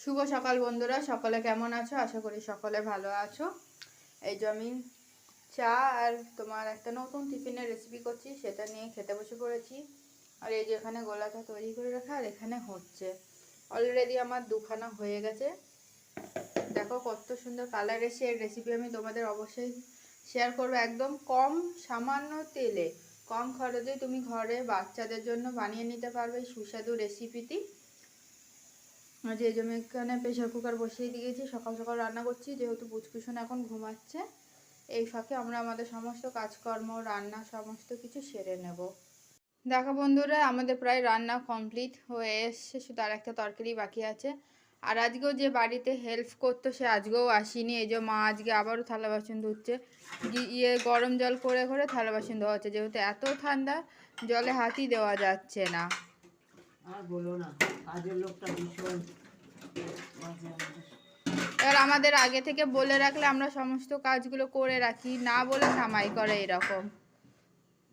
শুভ সকাল বন্ধুরা, সকলে কেমন আছো? আশা করি সকলে ভালো আছো। এই যে আমি চা আর তোমার একটা নতুন টিফিনের রেসিপি করছি, সেটা নিয়ে খেতে বসে পড়েছি। আর এই যে এখানে গোলাটা তৈরি করে রাখা, আর এখানে হচ্ছে। অলরেডি আমার দুখানা হয়ে গেছে। দেখো কত সুন্দর কালার এসে এর রেসিপি আমি তোমাদের অবশ্যই শেয়ার করব। একদম কম সামান্য তেলে, কম খরচে তুমি ঘরে বাচ্চাদের জন্য বানিয়ে নিতে পারবে সুস্বাদু রেসিপিটি যে এই যে আমি এখানে প্রেশার কুকার বসিয়ে দিয়েছি, সকাল সকাল রান্না করছি, যেহেতু পুচকুসন এখন ঘুমাচ্ছে, এই ফাঁকে আমরা আমাদের সমস্ত কাজকর্ম, রান্না সমস্ত কিছু সেরে নেব। দেখো বন্ধুরা, আমাদের প্রায় রান্না কমপ্লিট হয়ে এসছে, শুধু আর একটা তরকারি বাকি আছে। আর আজকেও যে বাড়িতে হেল্প করতো, সে আজকেও আসেনি। এই যে মা আজকে আবারও থালা বাসন ধুচ্ছে। ইয়ে গরম জল করে করে থালা বাসন ধোয়া হচ্ছে, যেহেতু এত ঠান্ডা, জলে হাতই দেওয়া যাচ্ছে না। এবার আমাদের আগে থেকে বলে রাখলে আমরা সমস্ত কাজগুলো করে রাখি, না বলে কামাই করে এরকম।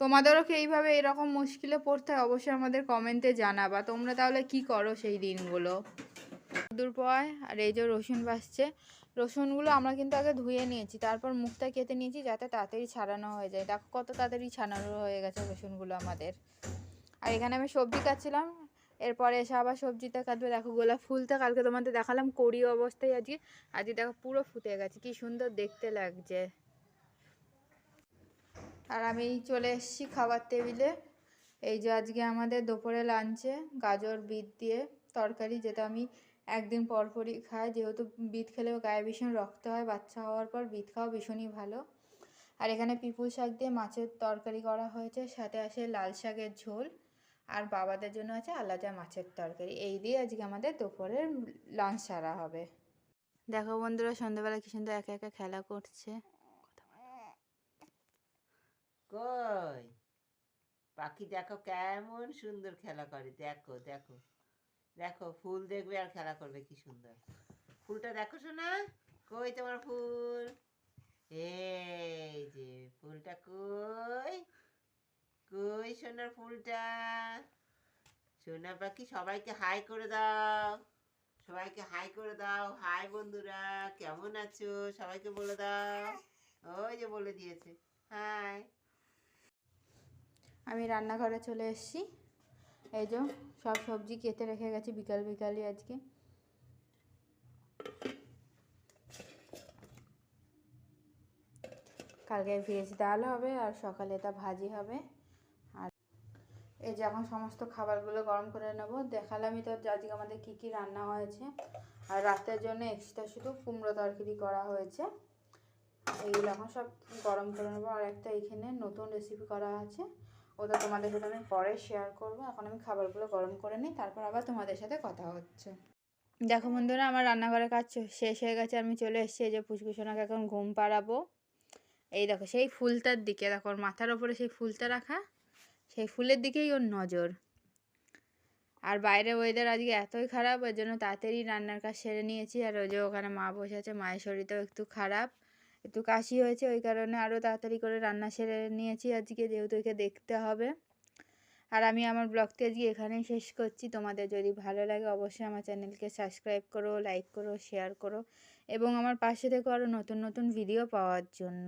তোমাদেরও কি এইভাবে এরকম মুশকিলে পড়তে হয়? অবশ্যই আমাদের কমেন্টে জানাবা। তোমরা তাহলে কি করো সেই দিনগুলো? দূর পর আর এই যে রসুন বাসছে রসুনগুলো আমরা কিন্তু আগে ধুয়ে নিয়েছি, তারপর মুখটা কেটে নিয়েছি যাতে তাড়াতাড়ি ছাড়ানো হয়ে যায়। দেখো কত তাড়াতাড়ি ছাড়ানো হয়ে গেছে রসুনগুলো আমাদের। আর এখানে আমি সবজি কাটছিলাম এরপরে এসে আবার সবজিটা কাটবে। দেখো গোলাপ ফুলটা কালকে তোমাদের দেখালাম, কড়ি অবস্থায় আজকে। আজকে দেখো পুরো ফুটে গেছে, কি সুন্দর দেখতে লাগছে। আর আমি চলে এসেছি খাবার টেবিলে। এই যে আজকে আমাদের দুপুরে লাঞ্চে গাজর, বিট দিয়ে তরকারি, যেটা আমি একদিন পরপরই খাই। যেহেতু বিট খেলেও গায়ে ভীষণ রক্ত হয়, বাচ্চা হওয়ার পর বিট খাওয়া ভীষণই ভালো। আর এখানে পিপুল শাক দিয়ে মাছের তরকারি করা হয়েছে, সাথে আসে লাল শাকের ঝোল। আর বাবাদের জন্য আছে আলাদা মাছের তরকারি। এই দিয়ে আজকে আমাদের দুপুরের লাঞ্চ সারা হবে। দেখো বন্ধুরা, সন্ধ্যাবেলা কি সুন্দর একা একা খেলা করছে। কই? পাখি দেখো কেমন সুন্দর খেলা করে। দেখো দেখো দেখো, ফুল দেখবে আর খেলা করবে কি সুন্দর। ফুলটা দেখো শোনা কই তোমার ফুল? এই যে, ফুলটা কই? কই সোনার ফুলটা? সোনা পাখি সবাইকে হাই করে দাও। সবাইকে হাই করে দাও। হাই বন্ধুরা, কেমন আছো? সবাইকে বলে দাও। ওই যে বলে দিয়েছে হাই আমি রান্নাঘরে চলে এসেছি। এই যে সব সবজি কেটে রেখে গেছি বিকাল বিকালই আজকে। কালকে ভেজ ডাল হবে আর সকালে এটা ভাজি হবে। এই যে এখন সমস্ত খাবারগুলো গরম করে নেব। দেখালামই তো আজকে আমাদের কী কী রান্না হয়েছে। আর রাতের জন্য এক্সট্রা শুধু কুমড়ো তরকারি করা হয়েছে। এইগুলো এখন সব গরম করে নেব। আর একটা এখানে নতুন রেসিপি করা আছে। ওটা তোমাদের সাথে আমি পরে শেয়ার করব। এখন আমি খাবারগুলো গরম করে নিই, তারপর আবার তোমাদের সাথে কথা হচ্ছে। দেখো বন্ধুরা, আমার রান্নাঘরের কাজ শেষ হয়ে গেছে। আমি চলে এসেছি এই যে পুচকুসোনাকে এখন ঘুম পাড়াবো। এই দেখো, সেই ফুলটার দিকে, দেখো মাথার ওপরে সেই ফুলটা রাখা। সেই ফুলের দিকেই ওর নজর। আর বাইরে ওয়েদার আজকে এতই খারাপ ওই জন্য তাড়াতাড়ি রান্নার কাজ সেরে নিয়েছি। আর ওই যে ওখানে মা বসে আছে, মায়ের শরীরটাও একটু খারাপ, একটু কাশি হয়েছে, ওই কারণে আরও তাড়াতাড়ি করে রান্না সেরে নিয়েছি আজকে, যেহেতু একে দেখতে হবে। আর আমি আমার ব্লগটি আজকে এখানেই শেষ করছি। তোমাদের যদি ভালো লাগে, অবশ্যই আমার চ্যানেলকে সাবস্ক্রাইব করো লাইক করো শেয়ার করো, এবং আমার পাশে থেকো আরও নতুন নতুন ভিডিও পাওয়ার জন্য।